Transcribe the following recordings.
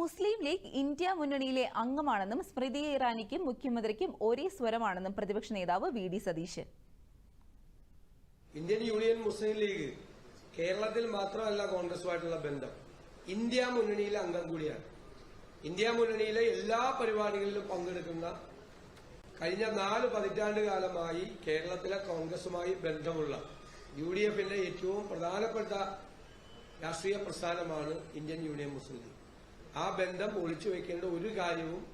മുസ്ലിം league India മുന്നണിയിലെ അംഗമാണെന്നും സ്മൃതി ഇറാനിക്കും മുഖ്യമന്ത്രിക്കും ഒരേ സ്വരമാണെന്നും പ്രതിപക്ഷ നേതാവ് V D Satheesan. Indian union മുസ്ലിം ലീഗ് കേരളത്തിൽ മാത്രമല്ല കോൺഗ്രസുമായിട്ടുള്ള ബന്ധം. ഇന്ത്യ മുന്നണിയിലെ അംഗം കൂടിയാണ്. ഇന്ത്യ മുന്നണിയിലെ എല്ലാ പരിപാടികളിലും പങ്കെടുക്കുന്ന കഴിഞ്ഞ നാല് പതിറ്റാണ്ട് കാലമായി കേരളത്തിലെ കോൺഗ്രസുമായി ബന്ധമുള്ള യു ഡി എഫിന്റെ ഏറ്റവും പ്രധാനപ്പെട്ട രാഷ്ട്രീയ പ്രസ്ഥാനമാണ് ഇന്ത്യൻ യൂണിയൻ മുസ്ലിം ലീഗ്. ആ ബന്ധം ഒളിച്ചു വെക്കേണ്ട ഒരു കാര്യവും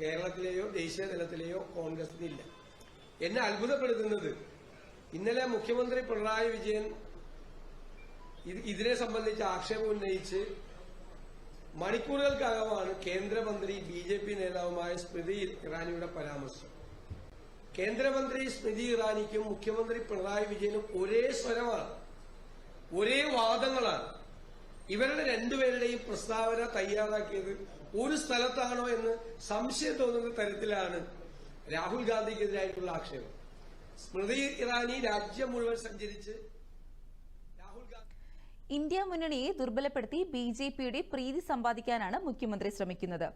കേരളത്തിലെയോ ദേശീയ തലത്തിലെയോ കോൺഗ്രസിനില്ല. എന്നെ അത്ഭുതപ്പെടുത്തുന്നത് ഇന്നലെ മുഖ്യമന്ത്രി പിണറായി വിജയൻ ഇതിനെ സംബന്ധിച്ച് ആക്ഷേപം ഉന്നയിച്ച് മണിക്കൂറുകൾക്കകമാണ് കേന്ദ്രമന്ത്രി ബി ജെ പി നേതാവുമായ സ്മൃതി ഇറാനിയുടെ പരാമർശം. കേന്ദ്രമന്ത്രി സ്മൃതി ഇറാനിക്കും മുഖ്യമന്ത്രി പിണറായി വിജയനും ഒരേ സ്വരമാണ് ഒരേ വാദങ്ങളാണ്. ഇവരുടെ രണ്ടുപേരുടെയും പ്രസ്താവന തയ്യാറാക്കിയത് ഒരു സ്ഥലത്താണോ എന്ന് സംശയം തോന്നുന്ന തരത്തിലാണ് രാഹുൽ ഗാന്ധിക്കെതിരായിട്ടുള്ള ആക്ഷേപം. സ്മൃതി ഇറാനി രാജ്യം മുഴുവൻ സഞ്ചരിച്ച് രാഹുൽ ഗാന്ധി ഇന്ത്യ മുന്നണിയെ ദുർബലപ്പെടുത്തി ബി ജെ പിയുടെ പ്രീതി സമ്പാദിക്കാനാണ് മുഖ്യമന്ത്രി ശ്രമിക്കുന്നത്.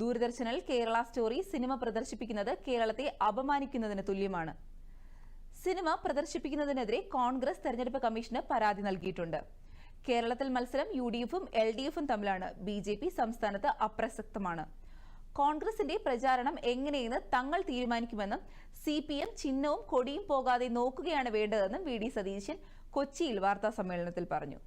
ദൂരദർശനിൽ കേരള സ്റ്റോറി സിനിമ പ്രദർശിപ്പിക്കുന്നത് കേരളത്തെ അപമാനിക്കുന്നതിന് തുല്യമാണ്. സിനിമ പ്രദർശിപ്പിക്കുന്നതിനെതിരെ കോൺഗ്രസ് തെരഞ്ഞെടുപ്പ് കമ്മീഷന് പരാതി നൽകിയിട്ടുണ്ട്. കേരളത്തിൽ മത്സരം യു ഡി എഫും എൽ ഡി എഫും തമ്മിലാണ്. ബി ജെ പി സംസ്ഥാനത്ത് അപ്രസക്തമാണ്. കോൺഗ്രസിന്റെ പ്രചാരണം എങ്ങനെയെന്ന് തങ്ങൾ തീരുമാനിക്കുമെന്നും സി പി എം ചിഹ്നവും കൊടിയും പോകാതെ നോക്കുകയാണ് വേണ്ടതെന്നും വി ഡി സതീശൻ കൊച്ചിയിൽ വാർത്താ സമ്മേളനത്തിൽ പറഞ്ഞു.